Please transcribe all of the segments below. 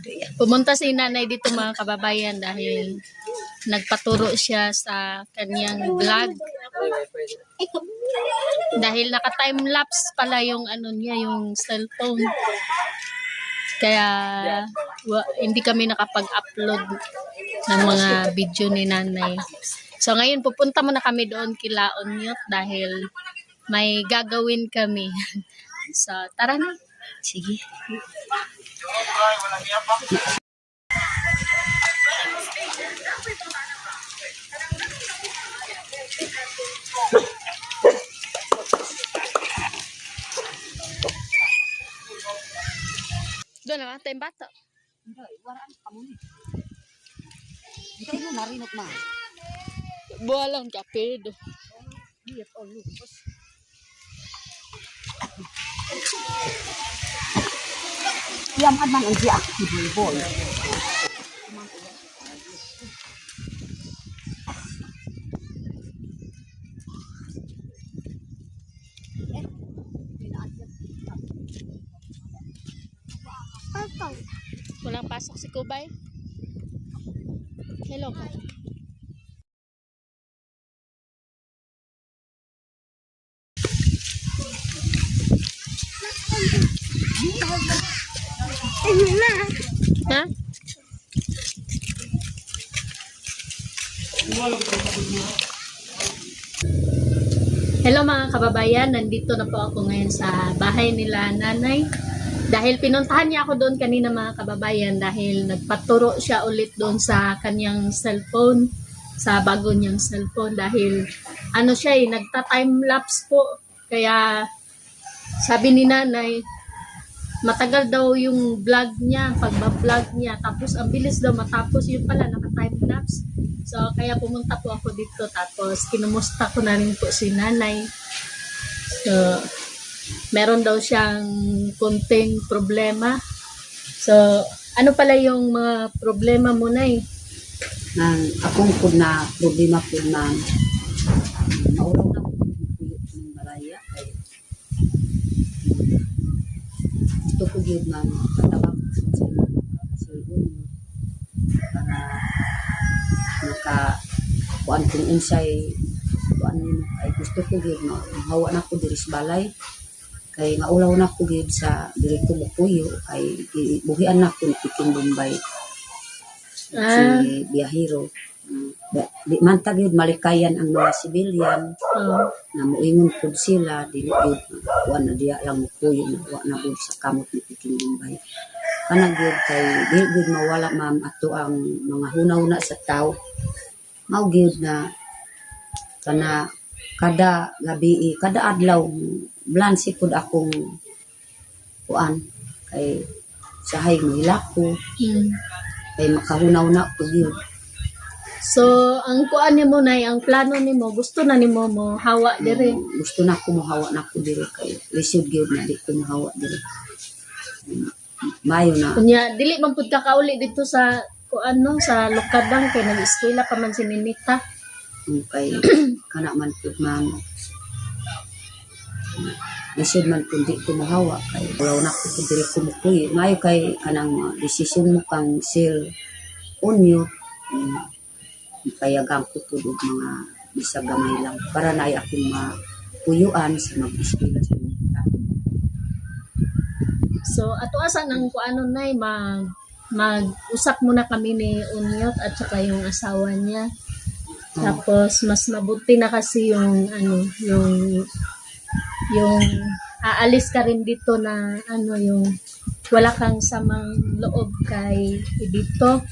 yan. Pumunta si nanay dito mga kababayan dahil nagpaturo siya sa kanyang vlog. Dahil naka-time-lapse pala yung ano niya, yung cellphone. Kaya wa- hindi kami nakapag-upload ng mga video ni nanay. So ngayon pupunta muna kami doon kila Onyot dahil may gagawin kami. so tara na. Sige. Doon na, tayong bata. Hindi, waraan ka muna. Hindi mo narinot ma. Buwalang kapid. Hindi, oh, lupos. Yan man man ang siya. Boy. Walang pasok si Kubay. Hello ka. Ha? Hello mga kababayan, nandito na po ako ngayon sa bahay nila nanay. Dahil pinuntahan niya ako doon kanina mga kababayan dahil nagpaturo siya ulit doon sa kanyang cellphone, sa bago niyang cellphone dahil ano siya eh, nagta-time lapse po. Kaya sabi ni nanay, matagal daw yung vlog niya, pagba-vlog niya. Tapos ang bilis daw matapos, yun pala, naka-time lapse. So, kaya pumunta po ako dito. Tapos, kinumusta ko na rin po si nanay. So, meron daw siyang konting problema. So, ano pala yung mga problema mo na eh? Nang akong po na problema po na maulaw na po puyo ng malaya. Kay, po yun na katawag sa cellphone mo. Para naka kuan kung unsay kuan nimo ay gusto ko gyud na hawa na ko diri sa balay. Kay maulaw na ko gyud sa diri ko mupuyo kay buhian na ko ni Piking Bombay. Ah. si biyahero Mm, da- di man ta gyud malikayan ang mga sibilyan. Oh, na moingon pud sila dili gyud wa na diya lang mupuyo na wa na gyud sa kamot ni Piking Bombay kana gyud kay dili gyud mawala ma'am ato ang mga hunaw-huna sa tao. Mao gyud na kana kada gabi eh, kada adlaw blansi pud akong kuan. Kay sahay mo hilako. Hmm. kay makahunaw na pud gyud So, ang kuan nimo na ang plano nimo, gusto na nimo mo hawa dire. Mm, gusto na ko mohawa na ko diri kay lisod gyud na di ko mohawa diri Mm, mayo na. Kunya, dili man pud ka kauli dito sa kuan no sa Lukadang kay nag-eskwela pa man si Ninita. Mm, kay kana man pud man. Lisod man kung di ko mohawa kay wala na ko pud diri ko mukuy mayo kay kanang mga desisyon mo kang sell onyo mm, kayagang ko og mga bisag gamay lang para na ay akong mapuyuan sa mag-eskwela sa mga So, ato asan ang kuanon nay mag mag-usap muna kami ni Unyot at saka yung asawa niya. Tapos mas mabuti na kasi yung ano, yung yung aalis ka rin dito na ano yung wala kang samang loob kay dito.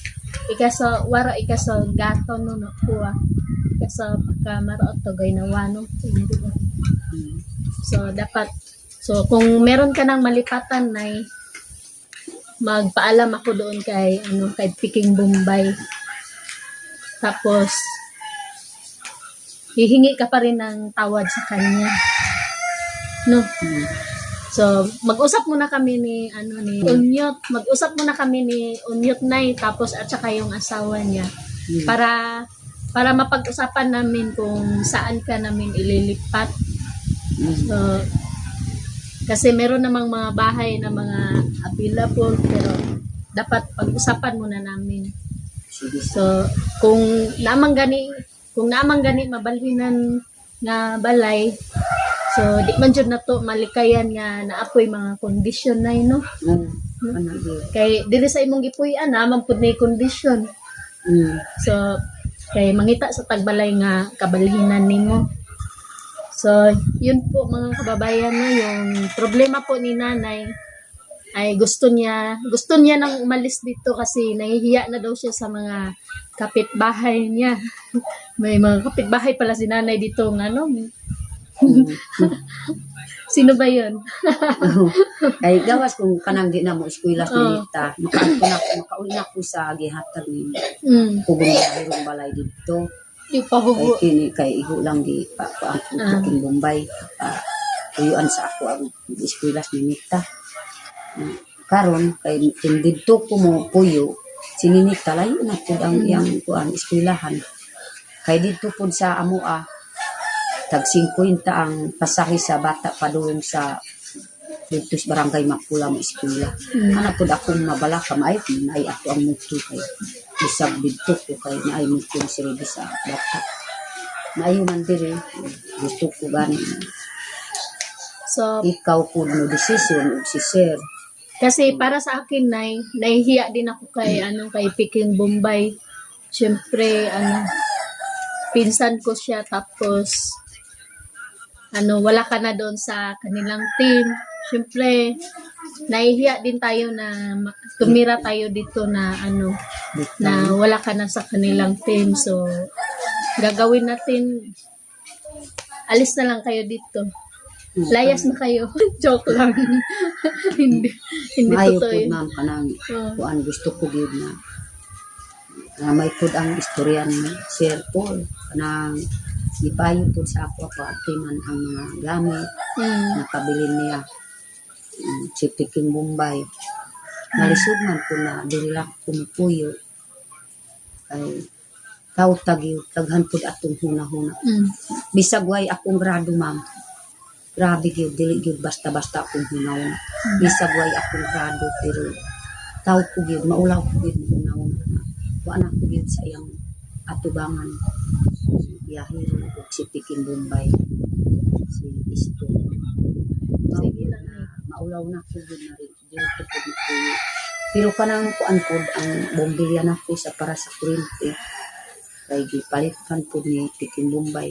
Ikaso wara ikaso gato no no kuha. Ikaso pagka maro to gay na wano. So, dapat, so, kung meron ka ng malipatan, nay, magpaalam ako doon kay, ano, kay Piking Bombay. Tapos, hihingi ka pa rin ng tawad sa kanya. No? So, mag-usap muna kami ni, ano, ni Unyot. Mag-usap muna kami ni Unyot Nay, tapos at saka yung asawa niya. Mm. Para, para mapag-usapan namin kung saan ka namin ililipat. Mm. So, kasi meron namang mga bahay na mga available pero dapat pag-usapan muna namin. So, kung namang gani, kung namang gani mabalhinan nga balay, so di man jud nato malikayan nga naapoy mga kondisyon na no. Oo. Kana gyud. Kay diri sa imong gipuy-an naman pud ni kondisyon. Mm. So, kay mangita sa tagbalay nga kabalhinan nimo. So, yun po mga kababayan no, yung problema po ni nanay ay gusto niya, gusto niya nang umalis dito kasi nahihiya na daw siya sa mga kapitbahay niya. May mga kapitbahay pala si nanay dito ng ano. Mm. Sino ba yun? Kay gawas kung kanang di na mo eskwela sa Oo. nita, makaako na makauli na ko sa gihatag ni Mm, kubong bahirong balay dito. yung Kay pahubo. kini kay iho lang di pa pa ang Ah. uh. Bombay. Uh, tuyuan sa ako ang eskwela sa nita. Uh, karon kay kung didto ko mo puyo sininita layo na pud ang iyang kuan eskwelahan. Kay didto pud sa amoa tag 50 ang pasahe sa bata padulong sa dito sa barangay Mapula mo eskwela. Mm. Ana pud akong mabala ka maay maay ako ang muto kay bisag didto ko kay naay muto si Ruby sa bata. Maayo man diri gusto ko gani So, ikaw pud mo desisyon ug si sir. Kasi para sa akin, Nay, nahihiya din ako kay, ano, kay Peking Bombay. Siyempre, ano, pinsan ko siya, tapos, ano, wala ka na doon sa kanilang team. Siyempre, nahihiya din tayo na tumira tayo dito na, ano, na wala ka na sa kanilang team. So, gagawin natin, alis na lang kayo dito. Layas na kayo. Joke lang. hindi, hindi Maayo totoo yun. ma'am kanang Oo. kuan gusto ko gyud na na may pud ang istorya ni Sir Paul kanang ipayo pud sa ako pa man ang mga gamit Mm. nakabili niya um, si Peking Bombay. Nalisod man ko na dili lang kumupuyo. Ay tao tagyo taghan pud atong huna-huna. Mm. Bisag way akong grado ma'am. Grabe gyud dili gyud basta-basta akong hunahuna. Bisag way akong grado pero tao ko gyud maulaw ko gyud hunahuna. Wa na ko gyud sa iyang atubangan. Biyahero ug si Peking Bombay. Si Isto. Sige na maulaw na ko gyud na rin. Dili ko pud matuyo. Pero kanang kuan pod ang bombilya na ko sa para sa kuryente kay gipalitan po ni Pikin Bombay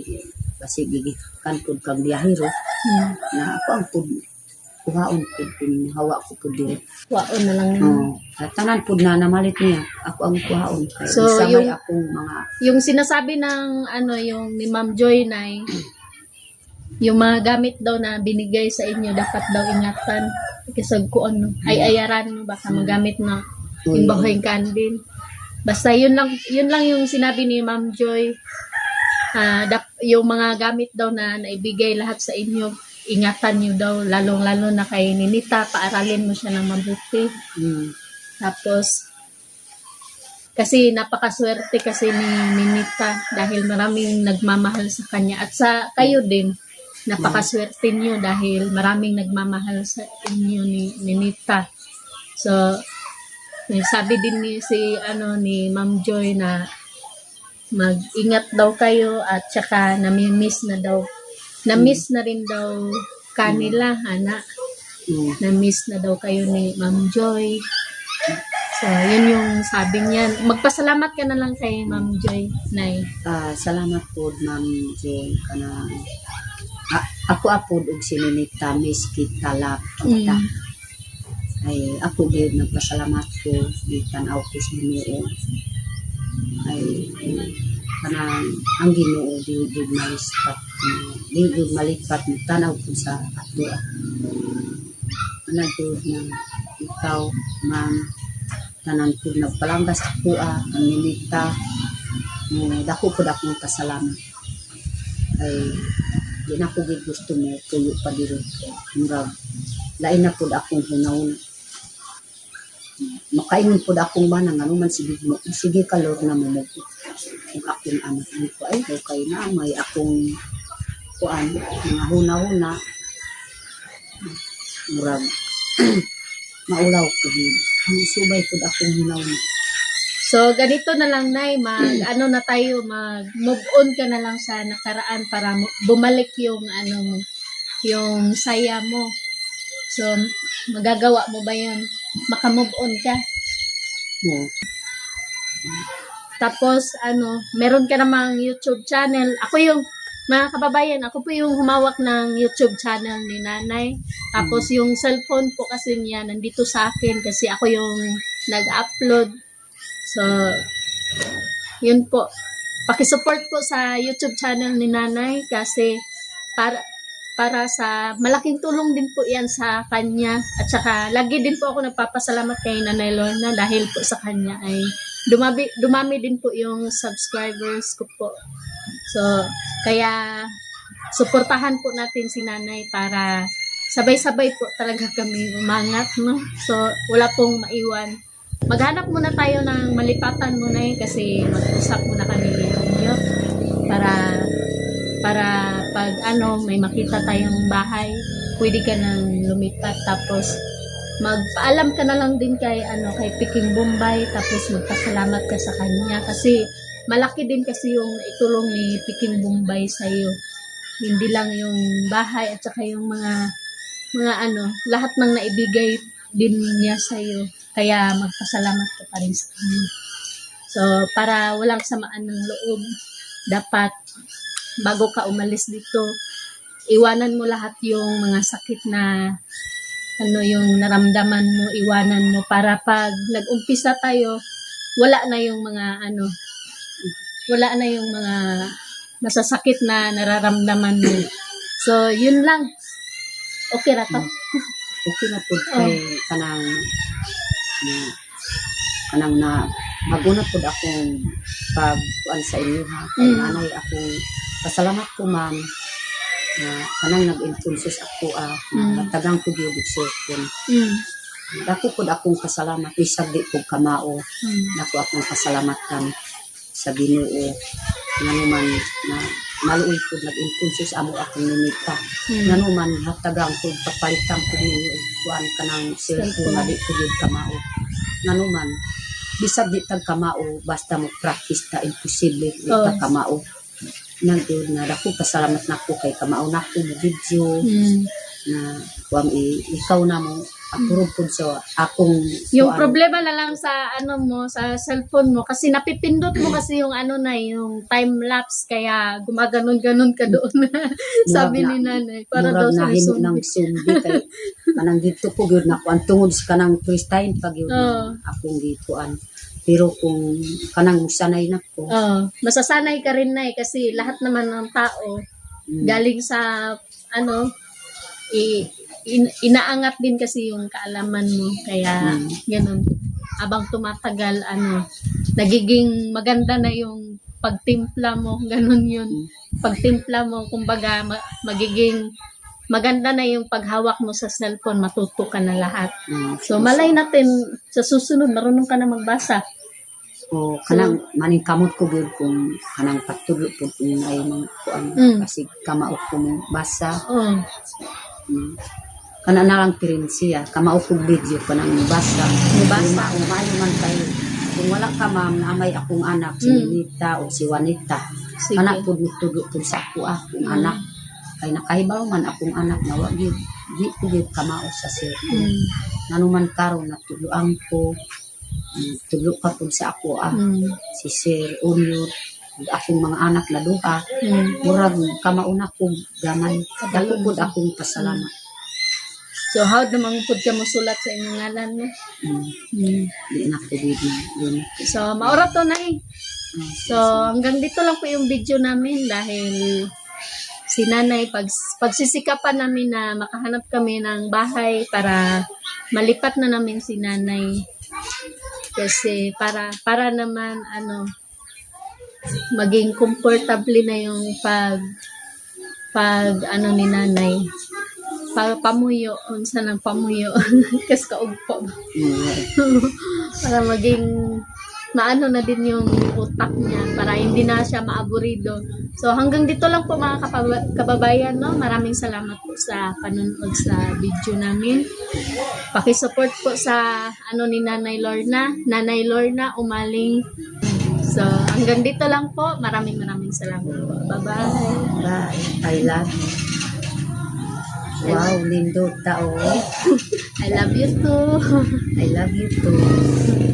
kasi gigikan po kang biyahero Mm. na ako ang po kuhaon po kung hawa ko po dili. Waon na lang. Yun. Oh, tanan po na namalit niya. Ako ang kuhaon. Kay So, may yung- akong mga Yung sinasabi ng ano yung ni Ma'am Joy na yung mga gamit daw na binigay sa inyo dapat daw ingatan. Kasi ko ano ay ayaran no baka magamit na yung bahoy kandin basta yun lang yun lang yung sinabi ni Ma'am Joy. Ah, dap, yung mga gamit daw na naibigay lahat sa inyo ingatan nyo daw lalong lalo na kay Ninita paaralin mo siya ng mabuti mm, tapos, kasi napakaswerte kasi ni Ninita dahil maraming nagmamahal sa kanya. At sa kayo din, napakaswerte niyo dahil maraming nagmamahal sa inyo ni Ninita. So, sabi din ni si ano ni Ma'am Joy na mag-ingat daw kayo at saka nami-miss na daw. Na-miss na rin daw kanila, ana mm, na-miss na daw kayo ni Ma'am Joy. So, yun yung sabi niya. Magpasalamat ka na lang kay Ma'am Joy, Nay. ah, salamat po ma'am Jane kanang Ah, ako apod og sininita miss kita kita. Mm. ay ako din nagpasalamat ko gikan ako sa Ginoo ay eh, kanang ang Ginoo di di malipat di di malipat mo tanaw ko sa ato. Anatud na ikaw ma'am tanan ko nagpalanggas ko ah ang minita. Eh, dako po akong pasalamat ay di na ko gid gusto mo tuyo pa diri. Murag lain na pud akong hunahuna makaingon pud akong bana nga man sige mo sige ka Lord na mo mo kung akong anak ni ko ay okay na may akong kuan mga huna-huna murag maulaw ko gid Subay pud akong hinaw na. So, ganito na lang, Nay. Mag, ano na tayo, mag move on ka na lang sa nakaraan para bumalik yung, ano yung saya mo. So, magagawa mo ba yun? Maka-move on ka. Oo. Tapos, ano, meron ka namang YouTube channel. Ako yung, mga kababayan, ako po yung humawak ng YouTube channel ni nanay. Tapos, yung cellphone po kasi niya, nandito sa akin kasi ako yung nag-upload. So, yun po. Pakisupport po sa YouTube channel ni nanay kasi para para sa malaking tulong din po yan sa kanya at saka lagi din po ako nagpapasalamat kay Nanay Lorna dahil po sa kanya ay dumami, dumami din po yung subscribers ko po. So, kaya suportahan po natin si nanay para sabay-sabay po talaga kami umangat, no? So, wala pong maiwan. Maghanap muna tayo ng malipatan muna eh, kasi mag-usap muna kami ninyo para para pag ano may makita tayong bahay pwede ka nang lumipat tapos magpaalam ka na lang din kay ano kay Piking Bombay tapos magpasalamat ka sa kanya. Kasi malaki din kasi yung itulong ni Piking Bombay sa iyo hindi lang yung bahay at saka yung mga mga ano lahat ng naibigay din niya sa iyo kaya magpasalamat ka pa rin sa kanya. So para walang samaan ng loob dapat bago ka umalis dito iwanan mo lahat yung mga sakit na ano yung naramdaman mo, iwanan mo para pag nag-umpisa tayo, wala na yung mga ano, wala na yung mga masasakit na nararamdaman mo. So, yun lang. Okay ra to? Okay na pud kay kanang na kanang na maguna pud akong pag sa inyo ha. Kay Mm. nanay akong pasalamat ko ma'am na kanang nag-influence ako ah Mm. na tagang ko gyud sekon. Mm. Dako pud akong pasalamat isag di ko kamao. Mm. Dako akong pasalamatan sa Ginoo nga naman na maluoy pud nag-influence amo akong nimita. Mm. Nga naman hatagang ko papalitan ko ninyo kuan kanang cellphone na di ko gyud kamao. Nga naman bisag di tag kamao basta mo practice ta imposible di Oh. ta kamao. Nagud na dako pasalamat nako kay kamao nako mo video Mm. na i, ikaw na mo approve pud sa akong Yung kuan. problema na lang sa ano mo, sa cellphone mo, kasi napipindot mo kasi yung ano na, yung time lapse, kaya gumaganon-ganon ka doon. Sabi ni na- nanay, para daw sa nahimo ng sumbi kay kanang dito ko gyud nako ang tungod sa kanang first time pag yun Oo. akong gituan pero kung kanang sanay nako Oh, masasanay ka rin na kasi lahat naman ng tao mm, galing sa ano i, in- inaangat din kasi yung kaalaman mo. Kaya Mm. ganun. Abang tumatagal ano nagiging maganda na yung pagtimpla mo ganun yun. Pagtimpla mo kumbaga ma- magiging maganda na yung paghawak mo sa cellphone matuto ka na lahat. Mm, so malay natin sa susunod marunong ka na magbasa o kanang maning kamot ko gyud kung kanang patulo po kung ay mga kuan Mm. kasi kamao ko mo basa oh mm. kana na lang siya kamao ko video kanang basa Basa. Uma- umayo man kayo kung wala ka ma'am na amay akong anak si Mm. Ninita o si Juanita sige anak po nagtudo po sa ako akong Mm. anak kay nakahibaw man akong anak na wag gyud di ko gyud kamao sa sir Mm. nanuman karon natuluan ko mm, tulo ka po sa ako ah Mm. si Sir ug akong mga anak na duha Mm. murag kamauna ko gamay dako pud akong pasalamat So, how naman pud ka mo sulat sa inyong ngalan mo? mm. Mm. di na ko yun So, maura to na eh. Ah, So, hanggang dito lang po yung video namin dahil si nanay, pag, pagsisikapan namin na makahanap kami ng bahay para malipat na namin si nanay. Kasi para para naman ano maging comfortable na yung pag pag ano ni nanay. Pag pamuyo unsa ng pamuyo. Kas kaugpo. Mm, para maging maano na din yung utak niya para hindi na siya maaburido. So hanggang dito lang po mga kababayan, no? Maraming salamat po sa panonood sa video namin. Paki-support po sa ano ni Nanay Lorna, Nanay Lorna Umaling. So hanggang dito lang po. Maraming maraming salamat po. Bye-bye. Bye. I love you. Wow, lindot tao. I love you too. I love you too.